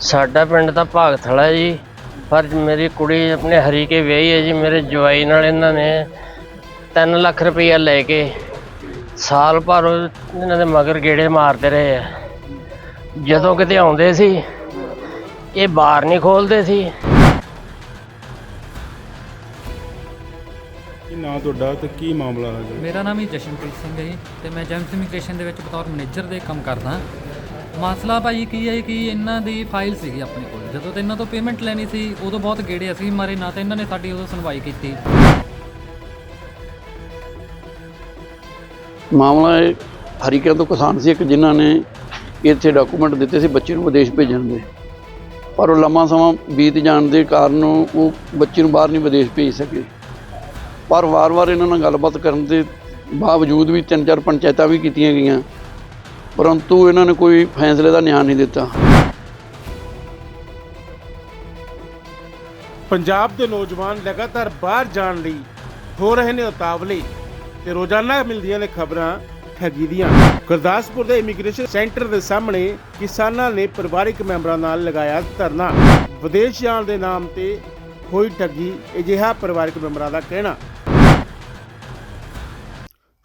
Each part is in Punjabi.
ਸਾਡਾ ਪਿੰਡ ਤਾਂ ਭਾਗਥਲਾ ਜੀ ਪਰ ਮੇਰੀ ਕੁੜੀ ਆਪਣੇ ਹਰੀਕੇ ਵਿਆਹੀ ਹੈ ਜੀ ਮੇਰੇ ਜਵਾਈ ਨਾਲ ਇਹਨਾਂ ਨੇ 3 ਲੱਖ ਰੁਪਈਆ ਲੈ ਕੇ ਸਾਲ ਭਰ ਉਹ ਇਹਨਾਂ ਦੇ ਮਗਰ ਗੇੜੇ ਮਾਰਦੇ ਰਹੇ ਆ। ਜਦੋਂ ਕਿਤੇ ਆਉਂਦੇ ਸੀ ਇਹ ਬਾਰ ਨਹੀਂ ਖੋਲਦੇ ਸੀ। ਕੀ ਨਾਂ ਤੁਹਾਡਾ ਤੇ ਕੀ ਮਾਮਲਾ ਹੈ ਜੀ ਮੇਰਾ ਨਾਮ ਹੀ ਜਸ਼ਨਪ੍ਰੀਤ ਸਿੰਘ ਹੈ ਜੀ ਤੇ ਮੈਂ ਜੈਮਸ ਇਮੀਗ੍ਰੇਸ਼ਨ ਦੇ ਵਿੱਚ ਬਤੌਰ ਮੈਨੇਜਰ ਦੇ ਕੰਮ ਕਰਦਾ। ਮਸਲਾ ਭਾਜੀ ਕੀ ਹੈ ਕਿ ਇਹਨਾਂ ਦੀ ਫਾਈਲ ਸੀਗੀ ਆਪਣੇ ਕੋਲ। ਜਦੋਂ ਤੇ ਇਹਨਾਂ ਤੋਂ ਪੇਮੈਂਟ ਲੈਣੀ ਸੀ, ਉਦੋਂ ਬਹੁਤ ਗੇੜੇ ਅਸੀਂ ਮਾਰੇ, ਨਾ ਤੇ ਇਹਨਾਂ ਨੇ ਸਾਡੀ ਉਦੋਂ ਸੁਣਵਾਈ ਕੀਤੀ। ਮਾਮਲਾ ਇਹ ਹਰੀਕਿਆਂ ਤੋਂ ਕਿਸਾਨ ਸੀ ਇੱਕ, ਜਿਨ੍ਹਾਂ ਨੇ ਇੱਥੇ ਡਾਕੂਮੈਂਟ ਦਿੱਤੇ ਸੀ ਬੱਚੇ ਨੂੰ ਵਿਦੇਸ਼ ਭੇਜਣ ਦੇ। ਪਰ ਉਹ ਲੰਮਾ ਸਮਾਂ ਬੀਤ ਜਾਣ ਦੇ ਕਾਰਨ ਉਹ ਬੱਚੇ ਨੂੰ ਬਾਹਰ ਨਹੀਂ ਵਿਦੇਸ਼ ਭੇਜ ਸਕੇ। ਪਰ ਵਾਰ-ਵਾਰ ਇਹਨਾਂ ਨਾਲ ਗੱਲਬਾਤ ਕਰਨ ਦੇ ਬਾਵਜੂਦ ਵੀ ਤਿੰਨ ਚਾਰ ਪੰਚਾਇਤਾਂ ਵੀ ਕੀਤੀਆਂ ਗਈਆਂ। ਪਰੰਤੂ ਇਹਨਾਂ ਨੇ ਕੋਈ ਫੈਸਲੇ ਦਾ ਨਿਆਂ ਨਹੀਂ ਦਿੱਤਾ। ਪੰਜਾਬ ਦੇ ਨੌਜਵਾਨ ਲਗਾਤਾਰ ਬਾਹਰ ਜਾਣ ਲਈ ਹੋ ਰਹੇ ਨੇ ਉਤਾਵਲੇ ਤੇ ਰੋਜ਼ਾਨਾ ਮਿਲਦੀਆਂ ਨੇ ਖਬਰਾਂ ਠੱਗੀ ਦੀਆਂ। ਗੁਰਦਾਸਪੁਰ ਦੇ ਇਮੀਗ੍ਰੇਸ਼ਨ ਸੈਂਟਰ ਦੇ ਸਾਹਮਣੇ ਕਿਸਾਨਾਂ ਨੇ ਪਰਿਵਾਰਕ ਮੈਂਬਰਾਂ ਨਾਲ ਲਗਾਇਆ ਧਰਨਾ। ਵਿਦੇਸ਼ ਜਾਣ ਦੇ ਨਾਮ ਤੇ ਹੋਈ ਠੱਗੀ, ਅਜਿਹਾ ਪਰਿਵਾਰਕ ਮੈਂਬਰਾਂ ਦਾ ਕਹਿਣਾ।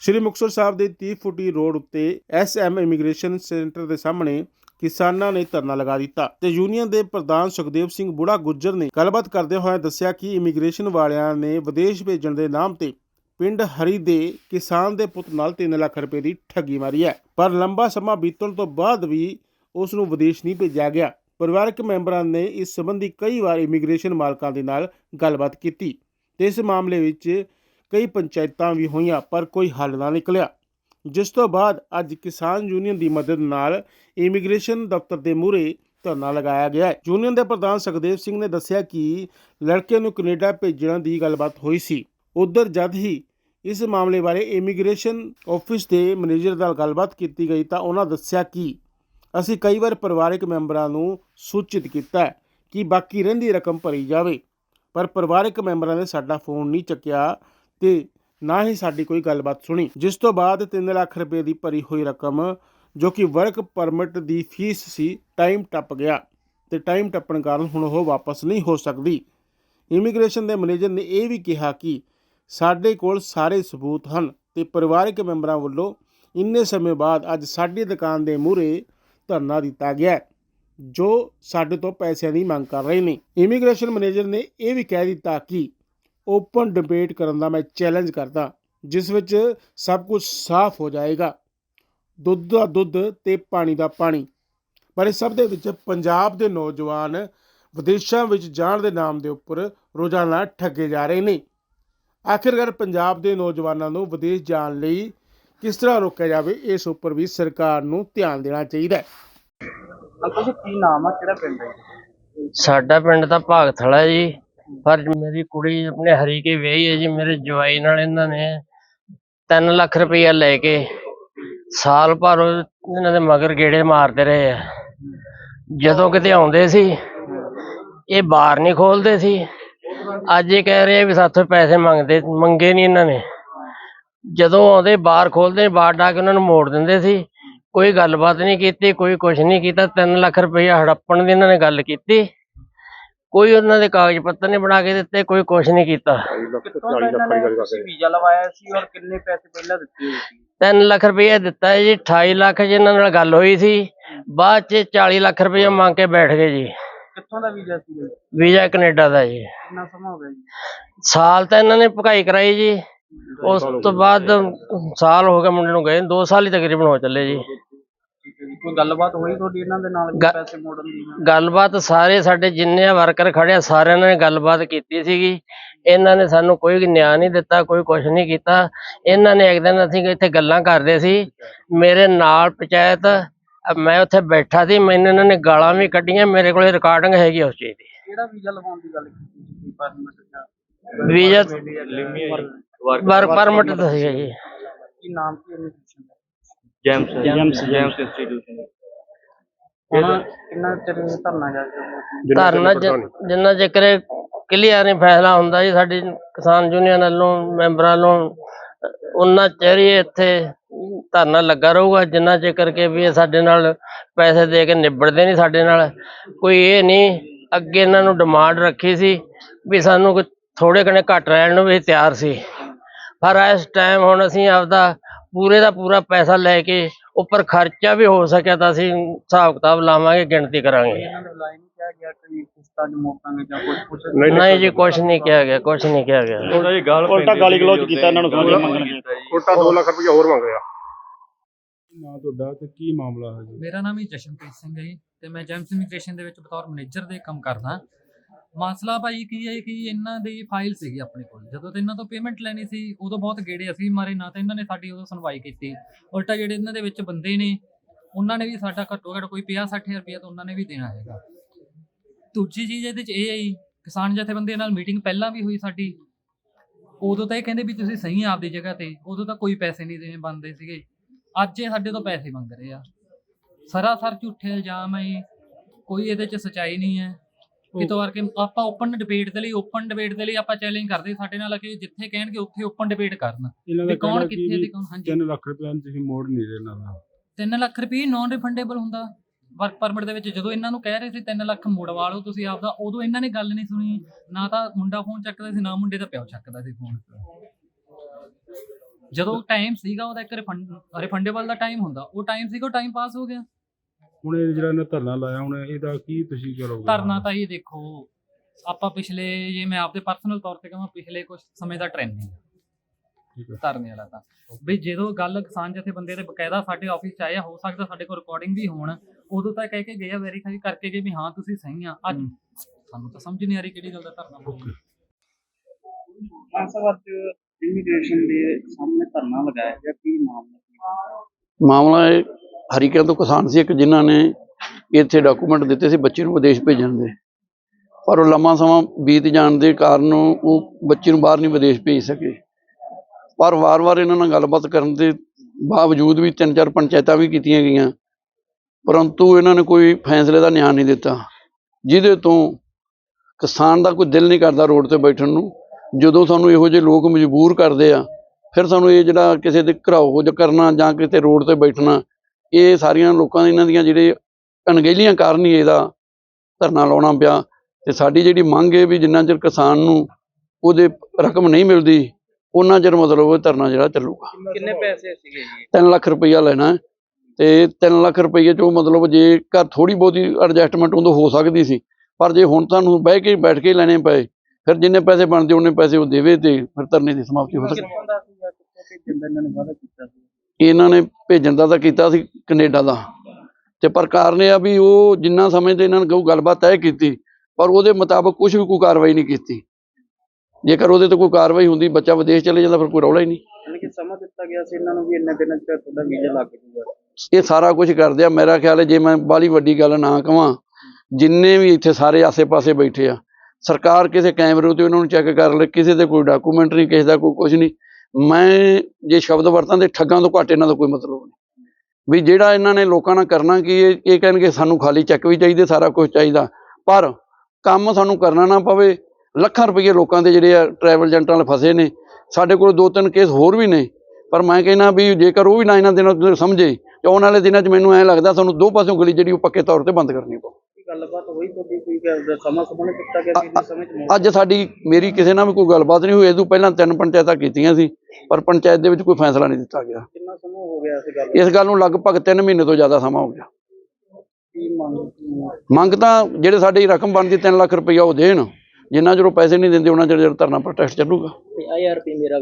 ਸ਼੍ਰੀ ਮੁਕਤਸਰ ਸਾਹਿਬ ਦੇ 30 ਫੁੱਟੀ ਰੋਡ ਉੱਤੇ ਐਸ ਐਸਐਮ ਇਮੀਗ੍ਰੇਸ਼ਨ ਸੈਂਟਰ ਦੇ ਸਾਹਮਣੇ ਕਿਸਾਨਾਂ ਨੇ ਧਰਨਾ ਲਗਾ ਦਿੱਤਾ ਤੇ ਯੂਨੀਅਨ ਦੇ ਪ੍ਰਧਾਨ ਸੁਖਦੇਵ ਸਿੰਘ ਬੁੜਾ ਗੁੱਜਰ ਨੇ ਗੱਲਬਾਤ ਕਰਦੇ ਹੋਏ ਦੱਸਿਆ ਕਿ ਇਮੀਗ੍ਰੇਸ਼ਨ ਵਾਲਿਆਂ ਨੇ ਵਿਦੇਸ਼ ਭੇਜਣ ਦੇ ਨਾਮ ਤੇ ਪਿੰਡ ਹਰੀ ਦੇ ਕਿਸਾਨ ਦੇ ਪੁੱਤ ਨਾਲ 3 ਲੱਖ ਰੁਪਏ ਦੀ ਠੱਗੀ ਮਾਰੀ ਹੈ। ਪਰ ਲੰਬਾ ਸਮਾਂ ਬੀਤਣ ਤੋਂ ਬਾਅਦ ਵੀ ਉਸ ਨੂੰ ਵਿਦੇਸ਼ ਨਹੀਂ ਭੇਜਿਆ ਗਿਆ। ਪਰਿਵਾਰਕ ਮੈਂਬਰਾਂ ਨੇ ਇਸ ਸੰਬੰਧੀ ਕਈ ਵਾਰ ਇਮੀਗ੍ਰੇਸ਼ਨ ਮਾਲਕਾਂ ਦੇ ਨਾਲ ਗੱਲਬਾਤ ਕੀਤੀ। ਤੇ ਇਸ ਮਾਮਲੇ ਵਿੱਚ ਕਈ ਪੰਚਾਇਤਾਂ ਵੀ ਹੋਈਆਂ, ਪਰ ਕੋਈ ਹੱਲ ਨਾ ਨਿਕਲਿਆ। ਜਿਸ ਤੋਂ ਬਾਅਦ ਅੱਜ ਕਿਸਾਨ ਯੂਨੀਅਨ ਦੀ ਮਦਦ ਨਾਲ ਇਮੀਗ੍ਰੇਸ਼ਨ ਦਫ਼ਤਰ ਦੇ ਮੂਹਰੇ ਧਰਨਾ ਲਗਾਇਆ ਗਿਆ ਯੂਨੀਅਨ ਦੇ ਪ੍ਰਧਾਨ ਸੁਖਦੇਵ ਸਿੰਘ ਨੇ ਦੱਸਿਆ ਕਿ ਲੜਕੇ ਨੂੰ ਕੈਨੇਡਾ ਭੇਜਣ ਦੀ ਗੱਲਬਾਤ ਹੋਈ ਸੀ। ਉਧਰ ਜਦ ਹੀ ਇਸ ਮਾਮਲੇ ਬਾਰੇ ਇਮੀਗ੍ਰੇਸ਼ਨ ਆਫਿਸ ਦੇ ਮੈਨੇਜਰ ਨਾਲ ਗੱਲਬਾਤ ਕੀਤੀ ਗਈ ਤਾਂ ਉਹਨਾਂ ਦੱਸਿਆ ਕਿ ਅਸੀਂ ਕਈ ਵਾਰ ਪਰਿਵਾਰਕ ਮੈਂਬਰਾਂ ਨੂੰ ਸੂਚਿਤ ਕੀਤਾ ਕਿ ਬਾਕੀ ਰਹਿੰਦੀ ਰਕਮ ਭਰੀ ਜਾਵੇ, ਪਰ ਪਰਿਵਾਰਕ ਮੈਂਬਰਾਂ ਨੇ ਸਾਡਾ ਫੋਨ ਨਹੀਂ ਚੱਕਿਆ। ਤੇ ਨਾ ਹੀ ਸਾਡੀ ਕੋਈ ਗੱਲਬਾਤ ਸੁਣੀ। ਜਿਸ ਤੋਂ ਬਾਅਦ 3 ਲੱਖ ਰੁਪਏ ਦੀ ਭਰੀ ਹੋਈ ਰਕਮ, ਜੋ ਕਿ ਵਰਕ ਪਰਮਿਟ ਦੀ ਫੀਸ ਸੀ, ਟਾਈਮ ਟੱਪ ਗਿਆ ਤੇ ਟਾਈਮ ਟੱਪਣ ਕਾਰਨ ਹੁਣ ਉਹ ਵਾਪਸ ਨਹੀਂ ਹੋ ਸਕਦੀ। ਇਮੀਗ੍ਰੇਸ਼ਨ ਦੇ ਮੈਨੇਜਰ ਨੇ ਇਹ ਵੀ ਕਿਹਾ ਕਿ ਸਾਡੇ ਕੋਲ ਸਾਰੇ ਸਬੂਤ ਹਨ ਤੇ ਪਰਿਵਾਰਕ ਮੈਂਬਰਾਂ ਵੱਲੋਂ ਇੰਨੇ ਸਮੇਂ ਬਾਅਦ ਅੱਜ ਸਾਡੀ ਦੁਕਾਨ ਦੇ ਮੂਹਰੇ ਧਰਨਾ ਦਿੱਤਾ ਗਿਆ ਜੋ ਸਾਡੇ ਤੋਂ ਪੈਸਿਆਂ ਦੀ ਮੰਗ ਕਰ ਰਹੇ ਨੇ। ਇਮੀਗ੍ਰੇਸ਼ਨ ਮੈਨੇਜਰ ਨੇ ਇਹ ਵੀ ਕਹਿ ਦਿੱਤਾ ਕਿ ਓਪਨ ਡਿਬੇਟ ਕਰਨ ਦਾ ਮੈਂ ਚੈਲੰਜ ਕਰਦਾ ਜਿਸ ਵਿੱਚ ਸਭ ਕੁਝ ਸਾਫ਼ ਹੋ ਜਾਏਗਾ। ਦੁੱਧ ਦਾ ਦੁੱਧ ਤੇ ਪਾਣੀ ਦਾ ਪਾਣੀ। ਪਰ ਇਸ ਸਭ ਦੇ ਵਿੱਚ ਪੰਜਾਬ ਦੇ ਨੌਜਵਾਨ ਵਿਦੇਸ਼ਾਂ ਵਿੱਚ ਜਾਣ ਦੇ ਨਾਮ ਦੇ ਉੱਪਰ ਰੋਜ਼ਾਨਾ ਠੱਗੇ ਜਾ ਰਹੇ ਨੇ। ਆਖਿਰਕਾਰ ਪੰਜਾਬ ਦੇ ਨੌਜਵਾਨਾਂ ਨੂੰ ਵਿਦੇਸ਼ ਜਾਣ ਲਈ ਕਿਸ ਤਰ੍ਹਾਂ ਰੋਕਿਆ ਜਾਵੇ ਇਸ ਉੱਪਰ ਵੀ ਸਰਕਾਰ ਨੂੰ ਧਿਆਨ ਦੇਣਾ ਚਾਹੀਦਾ ਹੈ। ਅੰਕਲ ਜੀ ਕੀ ਨਾਮ ਆ? ਕਿਹੜਾ ਪਿੰਡ ਹੈ? ਸਾਡਾ ਪਿੰਡ ਤਾਂ ਭਾਗਥਲਾ ਜੀ। ਪਰ ਮੇਰੀ ਕੁੜੀ ਆਪਣੇ ਹਰੀ ਕੇ ਵਿਆਹੀ ਹੈ ਜੀ, ਮੇਰੇ ਜਵਾਈ ਨਾਲ ਇਹਨਾਂ ਨੇ 3 ਲੱਖ ਰੁਪਈਆ ਲੈ ਕੇ ਸਾਲ ਭਰ ਉਹ ਇਹਨਾਂ ਦੇ ਮਗਰ ਗੇੜੇ ਮਾਰਦੇ ਰਹੇ ਆ। ਜਦੋਂ ਕਿਤੇ ਆਉਂਦੇ ਸੀ, ਇਹ ਬਾਹਰ ਨਹੀਂ ਖੋਲਦੇ ਸੀ। ਅੱਜ ਇਹ ਕਹਿ ਰਹੇ ਵੀ ਸਾਥੋਂ ਪੈਸੇ ਮੰਗਦੇ, ਮੰਗੇ ਨਹੀਂ ਇਹਨਾਂ ਨੇ। ਜਦੋਂ ਆਉਂਦੇ ਬਾਹਰ ਖੋਲਦੇ, ਬਾਹਰ ਡਾ ਕੇ ਉਹਨਾਂ ਨੂੰ ਮੋੜ ਦਿੰਦੇ ਸੀ। ਕੋਈ ਗੱਲਬਾਤ ਨਹੀਂ ਕੀਤੀ, ਕੋਈ ਕੁਝ ਨਹੀਂ ਕੀਤਾ। 3 ਲੱਖ ਰੁਪਈਆ ਹੜੱਪਣ ਦੀ ਇਹਨਾਂ ਨੇ ਗੱਲ ਕੀਤੀ। ਕੋਈ ਉਹਨਾਂ ਦੇ ਕਾਗਜ਼ ਪੱਤਰ ਨਹੀਂ ਬਣਾ ਕੇ ਦਿੱਤੇ ਕੋਈ ਕੁਝ ਨਹੀਂ ਕੀਤਾ। ਕਿੱਥੋਂ ਦਾ ਇਹਨਾਂ ਨੇ। ਤੁਸੀਂ ਵੀਜ਼ਾ ਲਵਾਇਆ ਸੀ ਔਰ ਕਿੰਨੇ ਪੈਸੇ ਪਹਿਲਾਂ ਦਿੱਤੇ ਹੋਏ ਸੀ? 3 ਲੱਖ ਰੁਪਈਆ ਦਿੱਤਾ ਹੈ ਜੀ 28 ਲੱਖ ਜਿਨ੍ਹਾਂ ਨਾਲ ਗੱਲ ਹੋਈ ਸੀ ਬਾਅਦ ਚ 40 ਲੱਖ ਰੁਪਈਆ ਮੰਗ ਕੇ ਬੈਠ ਗਏ ਜੀ। ਕਿੱਥੋਂ ਦਾ ਵੀਜ਼ਾ ਸੀ? ਵੀਜ਼ਾ ਕੈਨੇਡਾ ਦਾ ਜੀ। ਕਿੰਨਾ ਸਮਾਂ ਹੋ ਗਿਆ ਜੀ? ਸਾਲ ਤਾਂ ਇਹਨਾਂ ਨੇ ਭਕਾਈ ਕਰਾਈ ਜੀ। ਉਸ ਤੋਂ ਬਾਅਦ ਸਾਲ ਹੋ ਗਿਆ ਮੁੰਡੇ ਨੂੰ ਗਏ 2 ਸਾਲ ਹੀ ਤਕਰੀਬਨ ਹੋ ਚੱਲੇ ਜੀ। ਕੋਈ ਗੱਲਬਾਤ ਹੋਈ ਤੁਹਾਡੀ ਇਹਨਾਂ ਦੇ ਨਾਲ ਕਿ ਗ- ਪੈਸੇ ਮੋੜਨ ਦੀ? ਜਾਂ- ਗੱਲਬਾਤ ਸਾਰੇ ਸਾਡੇ ਜਿੰਨੇ ਵਰਕਰ ਖੜੇ ਆ ਸਾਰਿਆਂ ਨੇ ਗੱਲਬਾਤ ਕੀਤੀ ਸੀਗੀ। ਇਹਨਾਂ ਨੇ ਸਾਨੂੰ ਕੋਈ ਨਿਆਂ ਨਹੀਂ ਦਿੱਤਾ ਕੋਈ ਕੁਝ ਨਹੀਂ ਕੀਤਾ। ਇਹਨਾਂ ਨੇ ਇੱਕ ਦਿਨ ਅਸੀਂ ਇੱਥੇ ਗੱਲਾਂ ਕਰਦੇ ਸੀ। ਮੇਰੇ ਨਾਲ ਪੰਚਾਇਤ ਅਹ ਮੈਂ ਉੱਥੇ ਬੈਠਾ ਸੀ ਮੈਨੂੰ ਇਹਨਾਂ ਨੇ ਗਾਲਾਂ ਵੀ ਕੱਢੀਆਂ ਮੇਰੇ ਕੋਲੇ ਰਿਕਾਰਡਿੰਗ ਹੈਗੀ ਉਸ ਚੀਜ਼ ਦੀ। ਕਿਹੜਾ ਵੀਜ਼ਾ ਲਵਾਉਣ ਦੀ ਗੱਲ ਕੀਤੀ ਸੀ? ਪਰਮਿਟ ਵੀਜ਼ਾ ਵਰਕ ਪਰਮਿਟ ਦਾ ਸੀਗਾ ਜੀ। ਕੀ ਨਾਮ ਕੀ ਦਾ ਜੈਮਸ ਜੈਮਸ ਜੈਮਸ ਇੰਸਟੀਟਿਊਸ਼ਨ ਹੁਣ ਕਿੰਨਾ ਚਿਰ ਇਹ ਧਰਨਾ ਜਾ ਰਿਹਾ? ਧਰਨਾ ਜਿ- ਜਿੰਨਾ ਚਿਰ ਕਲੀਅਰ ਨਹੀਂ ਫੈਸਲਾ ਹੁੰਦਾ ਜੀ ਸਾਡੀ ਕਿਸਾਨ ਯੂਨੀਅਨ ਵੱਲੋਂ ਮੈਂਬਰਾਂ ਵੱਲੋਂ ਉਹਨਾਂ ਚਿਰ ਹੀ ਇੱਥੇ ਧਰਨਾ ਲੱਗਾ ਰਹੂਗਾ ਜਿੰਨਾ ਚਿਰ ਕੇ ਵੀ ਇਹ ਸਾਡੇ ਨਾਲ ਪੈਸੇ ਦੇ ਕੇ ਨਿਬੜਦੇ ਨਹੀਂ ਸਾਡੇ ਨਾਲ। ਕੋਈ ਇਹ ਨਹੀਂ ਅੱਗੇ ਇਹਨਾਂ ਨੂੰ ਡਿਮਾਂਡ ਰੱਖੀ ਸੀ ਵੀ ਸਾਨੂੰ ਕੋਈ ਥੋੜੇ ਕਣੇ ਘੱਟ ਰਹਿਣ ਨੂੰ ਵੀ ਤਿਆਰ ਸੀ। ਪਰ ਇਸ ਟਾਈਮ ਹੁਣ ਅਸੀਂ ਆਪਦਾ ਪੂਰੇ ਦਾ ਪੂਰਾ ਪੈਸਾ ਲੈ ਕੇ ਉੱਪਰ ਖਰਚਾ ਵੀ ਹੋ ਸਕਿਆ ਤਾਂ ਅਸੀਂ ਹਿਸਾਬ ਕਿਤਾਬ ਲਾਵਾਂਗੇ ਗਿਣਤੀ ਕਰਾਂਗੇ। ਨਹੀਂ ਜੀ ਕੁਝ ਨਹੀਂ ਕਿਹਾ ਗਿਆ ਕੁਝ ਨਹੀਂ ਕਿਹਾ ਗਿਆ। ਥੋੜਾ ਜਿਹਾ ਗਾਲ ਉਲਟਾ ਗਾਲੀ ਗਲੋਚ ਕੀਤਾ ਇਹਨਾਂ ਨੂੰ ਸੋਚੇ ਮੰਗਣਗੇ ਉਲਟਾ 2 ਲੱਖ ਰੁਪਏ ਹੋਰ ਮੰਗ ਰਿਹਾ। ਨਾ ਤੁਹਾਡਾ ਤੇ ਕੀ ਮਾਮਲਾ ਹੈ ਜੀ? ਮੇਰਾ ਨਾਮ ਹੀ ਜਸ਼ਨਪ੍ਰੀਤ ਸਿੰਘ ਹੈ ਜੀ ਤੇ ਮੈਂ ਜੈਮਸ ਇਮੀਗ੍ਰੇਸ਼ਨ ਦੇ ਵਿੱਚ ਬਤੌਰ ਮੈਨੇਜਰ ਦੇ ਕੰਮ ਕਰਦਾ। ਮਸਲਾ ਭਾਈ ਕੀ ਹੈ ਕਿ ਇਹਨਾਂ ਦੀ ਫਾਈਲ ਸੀਗੀ ਆਪਣੇ ਕੋਲ। ਜਦੋਂ ਤੇ ਇਹਨਾਂ ਤੋਂ ਪੇਮੈਂਟ ਲੈਣੀ ਸੀ, ਉਦੋਂ ਬਹੁਤ ਗੇੜੇ ਅਸੀਂ ਮਾਰੇ, ਨਾ ਤਾਂ ਇਹਨਾਂ ਨੇ ਸਾਡੀ ਉਦੋਂ ਸੁਣਵਾਈ ਕੀਤੀ। ਉਲਟਾ ਜਿਹੜੇ ਇਹਨਾਂ ਦੇ ਵਿੱਚ ਬੰਦੇ ਨੇ, ਉਹਨਾਂ ਨੇ ਵੀ ਸਾਡਾ ਘੱਟੋ ਘੱਟ ਕੋਈ 50 60000 ਰੁਪਇਆ ਤਾਂ ਉਹਨਾਂ ਨੇ ਵੀ ਦੇਣਾ ਹੈਗਾ। ਦੂਜੀ ਚੀਜ਼ ਇਹਦੇ ਚ ਇਹ ਆਈ, ਕਿਸਾਨ ਜਥੇਬੰਦੀਆਂ ਨਾਲ ਮੀਟਿੰਗ ਪਹਿਲਾਂ ਵੀ ਹੋਈ ਸਾਡੀ। ਉਦੋਂ ਤਾਂ ਇਹ ਕਹਿੰਦੇ ਵੀ ਤੁਸੀਂ ਸਹੀ ਆਪਦੀ ਜਗ੍ਹਾ ਤੇ, ਉਦੋਂ ਤਾਂ ਕੋਈ ਪੈਸੇ ਨਹੀਂ ਦੇਣੇ ਬੰਦੇ ਸੀਗੇ। ਅੱਜ ਇਹ ਸਾਡੇ ਤੋਂ ਪੈਸੇ ਮੰਗ ਰਹੇ ਆ। ਸਰਾਸਰ ਝੂਠੇ ਇਲਜ਼ਾਮ ਹੈ ਕੋਈ ਇਹਦੇ ਚ ਸਚਾਈ ਨਹੀਂ ਹੈ। ਕਿਤੋਂ ਵਾਰ ਕੇ ਆਪਾਂ ਓਪਨ ਡਿਬੇਟ ਦੇ ਲਈ ਓਪਨ ਡਿਬੇਟ ਦੇ ਲਈ ਆਪਾਂ ਚੈਲੰਜ ਕਰਦੇ ਸਾਡੇ ਨਾਲ ਕਿ ਜਿੱਥੇ ਕਹਿਣਗੇ ਉੱਥੇ ਓਪਨ ਡਿਬੇਟ ਕਰਨ। ਵੀ ਕੌਣ ਕਿੱਥੇ ਤੇ ਕੌਣ ਹਾਂਜੀ। 3 ਲੱਖ ਰੁਪਏ ਨੂੰ ਤੁਸੀਂ ਮੋੜ ਨਹੀਂ ਇਹਨਾਂ ਦਾ। 3 ਲੱਖ ਰੁਪਏ ਨਾਨ ਰਿਫੰਡੇਬਲ ਹੁੰਦਾ। ਵਰਕ ਪਰਮਿਟ ਦੇ ਵਿੱਚ ਜਦੋਂ ਇਹਨਾਂ ਨੂੰ ਕਹਿ ਰਹੇ ਸੀ 3 ਲੱਖ ਮੋੜਵਾ ਲਓ ਤੁਸੀਂ ਆਪਦਾ ਉਦੋਂ ਇਹਨਾਂ ਨੇ ਗੱਲ ਨਹੀਂ ਸੁਣੀ। ਨਾ ਤਾਂ ਮੁੰਡਾ ਫੋਨ ਚੱਕਦਾ ਸੀ ਨਾ ਮੁੰਡੇ ਦਾ ਪਿਓ ਚੱਕਦਾ ਸੀ ਫੋਨ ਜਦੋਂ ਟਾਈਮ ਸੀਗਾ ਉਹਦਾ ਇੱਕ ਰਿਫੰਡ ਰਿਫੰਡੇਬਲ ਦਾ ਟਾਈਮ ਹੁੰਦਾ। ਉਹ ਟਾਈਮ ਸੀਗਾ ਟਾਈਮ ਪਾਸ ਹੋ ਗਿਆ। ਹੁਣ ਇਹ ਜਿਹੜਾ ਇਹਨੇ ਧਰਨਾ ਲਾਇਆ ਹੁਣ ਇਹਦਾ ਕੀ ਤੁਸੀਂ ਕਰੋਗੇ? ਧਰਨਾ ਤਾਂ ਇਹ ਦੇਖੋ ਆਪਾਂ ਪਿਛਲੇ ਜੇ ਮੈਂ ਆਪਦੇ ਪਰਸਨਲ ਤੌਰ ਤੇ ਕਹਾਂ ਪਿਛਲੇ ਕੁਝ ਸਮੇਂ ਦਾ ਟ੍ਰੈਂਡ ਹੈ ਠੀਕ ਹੈ। ਧਰਨੇ ਵਾਲਾ ਤਾਂ। ਵੀ ਜਦੋਂ ਗੱਲ ਕਿਸਾਨ ਜਥੇ ਬੰਦੇ ਦੇ ਬਕਾਇਦਾ ਸਾਡੇ ਆਫਿਸ ਚ ਆਇਆ ਹੋ ਸਕਦਾ ਸਾਡੇ ਕੋਲ ਰਿਕਾਰਡਿੰਗ ਵੀ ਹੋਣ ਉਦੋਂ ਤਾਂ ਕਹਿ ਕੇ ਗਏ ਆ ਵੈਰੀਫਾਈ ਕਰਕੇ ਗਏ ਵੀ ਹਾਂ ਤੁਸੀਂ ਸਹੀ ਆ। ਅੱਜ ਸਾਨੂੰ ਤਾਂ ਸਮਝ ਨਹੀਂ ਆ ਰਹੀ ਕਿਹੜੀ ਗੱਲ ਦਾ ਧਰਨਾ ਹੋਊਗਾ। ਸਾਹਿਬ ਅੱਜ ਇਮੀਗ੍ਰੇਸ਼ਨ ਦੇ ਸਾਹਮਣੇ ਧਰਨਾ ਲਗਾਇਆ ਗਿਆ ਕੀ ਮਾਮਲਾ? ਕੀ ਮਾਮਲਾ ਇਹ ਹਰੀਕਿਆਂ ਤੋਂ ਕਿਸਾਨ ਸੀ ਇੱਕ, ਜਿਨ੍ਹਾਂ ਨੇ ਇੱਥੇ ਡਾਕੂਮੈਂਟ ਦਿੱਤੇ ਸੀ ਬੱਚੇ ਨੂੰ ਵਿਦੇਸ਼ ਭੇਜਣ ਦੇ। ਪਰ ਉਹ ਲੰਮਾ ਸਮਾਂ ਬੀਤ ਜਾਣ ਦੇ ਕਾਰਨ ਉਹ ਬੱਚੇ ਨੂੰ ਬਾਹਰ ਨਹੀਂ ਵਿਦੇਸ਼ ਭੇਜ ਸਕੇ। ਪਰ ਵਾਰ-ਵਾਰ ਇਹਨਾਂ ਨਾਲ ਗੱਲਬਾਤ ਕਰਨ ਦੇ ਬਾਵਜੂਦ ਵੀ ਤਿੰਨ ਚਾਰ ਪੰਚਾਇਤਾਂ ਵੀ ਕੀਤੀਆਂ ਗਈਆਂ, ਪਰੰਤੂ ਇਹਨਾਂ ਨੇ ਕੋਈ ਫੈਸਲੇ ਦਾ ਨਿਆਂ ਨਹੀਂ ਦਿੱਤਾ। ਜਿਹਦੇ ਤੋਂ ਕਿਸਾਨ ਦਾ ਕੋਈ ਦਿਲ ਨਹੀਂ ਕਰਦਾ ਰੋਡ ਤੇ ਬੈਠਣ ਨੂੰ। ਜਦੋਂ ਸਾਨੂੰ ਇਹੋ ਜਿਹੇ ਲੋਕ ਮਜਬੂਰ ਕਰਦੇ ਆ, ਫਿਰ ਸਾਨੂੰ ਇਹ ਜਿਹੜਾ ਕਿਸੇ ਦੇ ਘਰਾਓ ਜ ਕਰਨਾ ਜਾਂ ਕਿਤੇ ਰੋਡ ਤੇ ਬੈਠਣਾ ਇਹ ਸਾਰੀਆਂ ਲੋਕਾਂ ਇਹਨਾਂ ਦੀਆਂ ਜਿਹੜੇ ਅਣਗਹਿਲੀਆਂ ਕਾਰਨ ਹੀ ਇਹਦਾ ਧਰਨਾ ਲਾਉਣਾ ਪਿਆ ਤੇ ਸਾਡੀ ਜਿਹੜੀ ਮੰਗ ਹੈ ਵੀ ਜਿੰਨਾ ਚਿਰ ਕਿਸਾਨ ਨੂੰ ਉਹਦੇ ਰਕਮ ਨਹੀਂ ਮਿਲਦੀ ਉਹਨਾਂ ਚਿਰ ਮਤਲਬ ਉਹ ਧਰਨਾ ਜਿਹੜਾ ਚੱਲੂਗਾ। ਕਿੰਨੇ ਪੈਸੇ ਸੀਗੇ ਜੀ? 3 ਲੱਖ ਰੁਪਈਆ ਲੈਣਾ ਤੇ 3 ਲੱਖ ਰੁਪਈਏ ਚੋਂ ਮਤਲਬ ਜੇ ਘਰ ਥੋੜੀ ਬਹੁਤੀ ਐਡਜਸਟਮੈਂਟ ਉਦੋਂ ਹੋ ਸਕਦੀ ਸੀ ਪਰ ਜੇ ਹੁਣ ਤੁਹਾਨੂੰ ਬਹਿ ਕੇ ਬੈਠ ਕੇ ਲੈਣੇ ਪਏ ਫਿਰ ਜਿੰਨੇ ਪੈਸੇ ਬਣਦੇ ਉਹਨੇ ਪੈਸੇ ਉਹ ਦੇਵੇ ਤੇ ਫਿਰ ਧਰਨੇ ਦੀ ਸਮਾਪਤੀ ਹੋ ਸਕਦੀ ਇਹਨਾਂ ਨੇ ਭੇਜਣ ਦਾ ਤਾਂ ਕੀਤਾ ਸੀ ਕੈਨੇਡਾ ਦਾ। ਤੇ ਪਰ ਕਾਰਨ ਇਹ ਆ ਵੀ ਉਹ ਜਿੰਨਾ ਸਮੇਂ ਤੇ ਇਹਨਾਂ ਨੇ ਕੋਈ ਗੱਲਬਾਤ ਤੈਅ ਕੀਤੀ ਪਰ ਉਹਦੇ ਮੁਤਾਬਕ ਕੁਝ ਵੀ ਕੋਈ ਕਾਰਵਾਈ ਨਹੀਂ ਕੀਤੀ। ਜੇਕਰ ਉਹਦੇ ਤੇ ਕੋਈ ਕਾਰਵਾਈ ਹੁੰਦੀ ਬੱਚਾ ਵਿਦੇਸ਼ ਚਲੇ ਜਾਂਦਾ ਫਿਰ ਕੋਈ ਰੌਲਾ ਹੀ ਨਹੀਂ। ਯਾਨੀ ਕਿ ਸਮਾਂ ਦਿੱਤਾ ਗਿਆ ਸੀ ਇਹਨਾਂ ਨੂੰ ਵੀ ਇੰਨੇ ਦਿਨਾਂ ਚ ਤੁਹਾਡਾ ਵੀਜ਼ਾ ਲੱਗ ਜਾਊਗਾ ਇਹ ਸਾਰਾ ਕੁਝ ਕਰਦੇ ਆ। ਮੇਰਾ ਖਿਆਲ ਹੈ ਜੇ ਮੈਂ ਬਾਲੀ ਵੱਡੀ ਗੱਲ ਨਾ ਕਵਾਂ ਜਿੰਨੇ ਵੀ ਇੱਥੇ ਸਾਰੇ ਆਸੇ-ਪਾਸੇ ਬੈਠੇ ਆ ਸਰਕਾਰ ਕਿਸੇ ਕੈਮਰੇ ਉਤੇ ਉਹਨਾਂ ਨੂੰ ਚੈੱਕ ਕਰ ਲੈ ਕਿਸੇ ਦੇ ਕੋਈ ਡਾਕੂਮੈਂਟ ਨਹੀਂ ਕਿਸੇ ਦਾ ਕੋਈ ਕੁਝ ਨਹੀਂ। ਮੈਂ ਜੇ ਸ਼ਬਦ ਵਰਤਾਂ ਦੇ ਠੱਗਾਂ ਤੋਂ ਘੱਟ ਇਹਨਾਂ ਦਾ ਕੋਈ ਮਤਲਬ ਨਹੀਂ। ਵੀ ਜਿਹੜਾ ਇਹਨਾਂ ਨੇ ਲੋਕਾਂ ਨਾਲ ਕਰਨਾ ਕੀ ਇਹ ਇਹ ਕਹਿਣਗੇ ਸਾਨੂੰ ਖਾਲੀ ਚੈੱਕ ਵੀ ਚਾਹੀਦੇ ਸਾਰਾ ਕੁਝ ਚਾਹੀਦਾ। ਪਰ ਕੰਮ ਸਾਨੂੰ ਕਰਨਾ ਨਾ ਪਵੇ ਲੱਖਾਂ ਰੁਪਏ ਲੋਕਾਂ ਦੇ ਜਿਹੜੇ ਆ ਟਰੈਵਲ ਏਜੰਟਾਂ ਨਾਲ ਫਸੇ ਨੇ। ਸਾਡੇ ਕੋਲ ਦੋ ਤਿੰਨ ਕੇਸ ਹੋਰ ਵੀ ਨੇ ਪਰ ਮੈਂ ਕਹਿੰਦਾ ਵੀ ਜੇਕਰ ਉਹ ਵੀ ਨਾ ਇਹਨਾਂ ਦਿਨਾਂ ਤੋਂ ਸਮਝੇ ਤੇ ਆਉਣ ਵਾਲੇ ਦਿਨਾਂ 'ਚ ਮੈਨੂੰ ਐਂ ਲੱਗਦਾ ਸਾਨੂੰ ਦੋ ਪਾਸਿਓਂ ਗਲੀ ਜਿਹੜੀ ਉਹ ਪੱਕੇ ਤੌਰ ਤੇ ਬੰਦ ਕਰਨੀ ਪਊ। ਗੱਲਬਾਤ ਹੋਈ ਤੁਹਾਡੀ? ਕੋਈ ਸਮਾਂ ਸਮਾਂ ਨਹੀਂ ਦਿੱਤਾ ਗਿਆ ਕਿ ਇੰਨੇ ਸਮੇਂ ਚ ਮੋੜ ਅੱਜ ਸਾਡੀ ਮੇਰੀ ਕਿਸੇ ਨਾਲ ਵੀ ਕੋਈ ਗੱਲਬਾਤ ਨਹੀਂ ਹੋਈ। ਇਹ ਤੋਂ ਪਹਿਲਾਂ ਤਿੰਨ ਪੰਚਾਇਤਾਂ ਕੀਤੀਆਂ ਸੀ। ਪਰ ਪੰਚਾਇਤ ਦੇ ਵਿੱਚ ਕੋਈ ਫੈਸਲਾ ਨਹੀਂ ਦਿੱਤਾ ਗਿਆ। ਕਿੰਨਾ ਸਮਾਂ ਹੋ ਗਿਆ ਇਸ ਗੱਲ ਇਸ ਗੱਲ ਨੂੰ ਲਗਭਗ 3 ਮਹੀਨੇ ਤੋਂ ਜ਼ਿਆਦਾ ਸਮਾਂ ਹੋ ਗਿਆ। ਮੰਗ ਮੰਗ ਤਾਂ ਜਿਹੜੇ ਸਾਡੀ ਰਕਮ ਬਣਦੀ 3 ਲੱਖ ਰੁਪਈਆ ਉਹ ਦੇਣ। ਜਿੰਨਾ ਚਿਰ ਉਹ ਪੈਸੇ ਨਹੀਂ ਦਿੰਦੇ ਉਹਨਾਂ ਚਿਰ ਧਰਨਾ ਪ੍ਰੋਟੈਸਟ ਚੱਲੂਗਾ। ਤੇ ਆਈਆਰਪੀ ਮੇਰਾ